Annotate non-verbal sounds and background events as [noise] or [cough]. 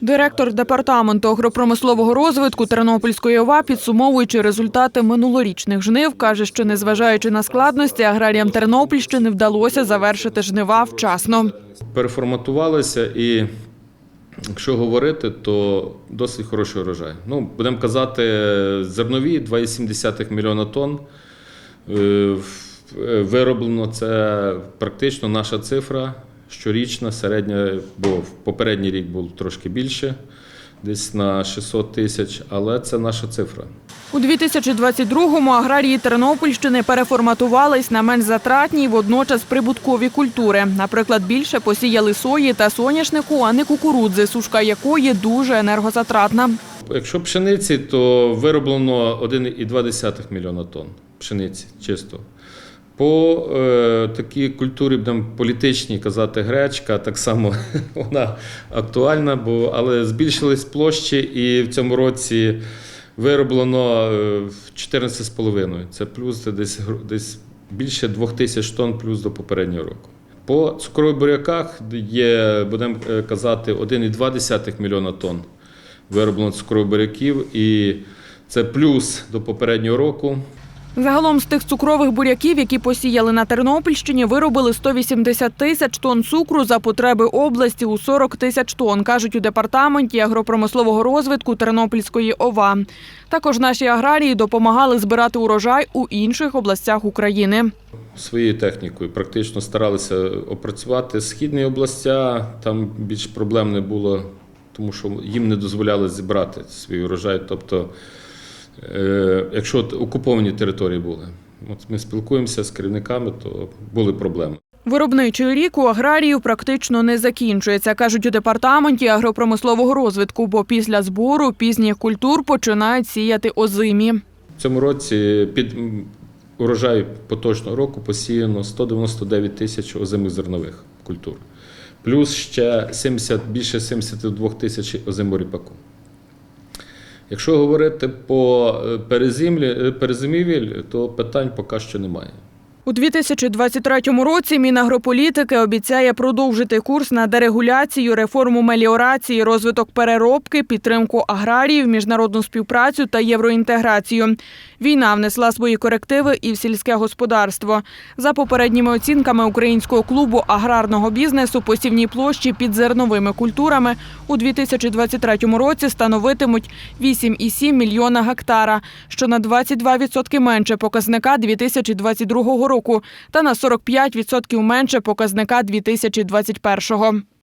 Директор департаменту агропромислового розвитку Тернопільської ОВА, підсумовуючи результати минулорічних жнив, каже, що незважаючи на складності, аграріям Тернопільщини вдалося завершити жнива вчасно. переформатувалися і. Якщо говорити, то досить хороший урожай. Ну, будемо казати, зернові 2,7 мільйона тонн. Е, е, Вироблено це практично наша цифра щорічна, середня, бо в попередній рік було трошки більше, десь на 600 тисяч, але це наша цифра. У 2022-му аграрії Тернопільщини переформатувались на менш затратні й водночас прибуткові культури. Наприклад, більше посіяли сої та соняшнику, а не кукурудзи, сушка якої дуже енергозатратна. Якщо пшениці, то вироблено 1,2 мільйона тонн пшениці чисто. По е, такій культурі, будемо політичній казати, гречка, так само [laughs] вона актуальна, бо, але збільшились площі і в цьому році вироблено е, 14,5. Це плюс це десь, десь більше 2 тисяч тонн плюс до попереднього року. По цукрових буряках є, будемо е, казати, 1,2 мільйона тонн вироблено цукрових буряків, і це плюс до попереднього року. Загалом з тих цукрових буряків, які посіяли на Тернопільщині, виробили 180 тисяч тонн цукру за потреби області у 40 тисяч тонн, кажуть у департаменті агропромислового розвитку Тернопільської ОВА. Також наші аграрії допомагали збирати урожай у інших областях України. Своєю технікою практично старалися опрацювати східні областя. Там більш проблем не було, тому що їм не дозволяли зібрати свій урожай. Тобто, якщо окуповані території були, от ми спілкуємося з керівниками, то були проблеми. Виробничий рік у аграріїв практично не закінчується, кажуть у департаменті агропромислового розвитку, бо після збору пізніх культур починають сіяти озимі. В цьому році під урожай поточного року посіяно 199 тисяч озимих зернових культур, плюс ще 70, більше 72 тисяч озимого ріпаку. Якщо говорити по е, е, перезимівель, то питань поки що немає. У 2023 році Мінагрополітики обіцяє продовжити курс на дерегуляцію, реформу меліорації, розвиток переробки, підтримку аграріїв, міжнародну співпрацю та євроінтеграцію. Війна внесла свої корективи і в сільське господарство. За попередніми оцінками українського клубу аграрного бізнесу посівні площі під зерновими культурами у 2023 році становитимуть 8,7 мільйона гектара, що на 22% менше показника 2022 року та на 45% менше показника 2021.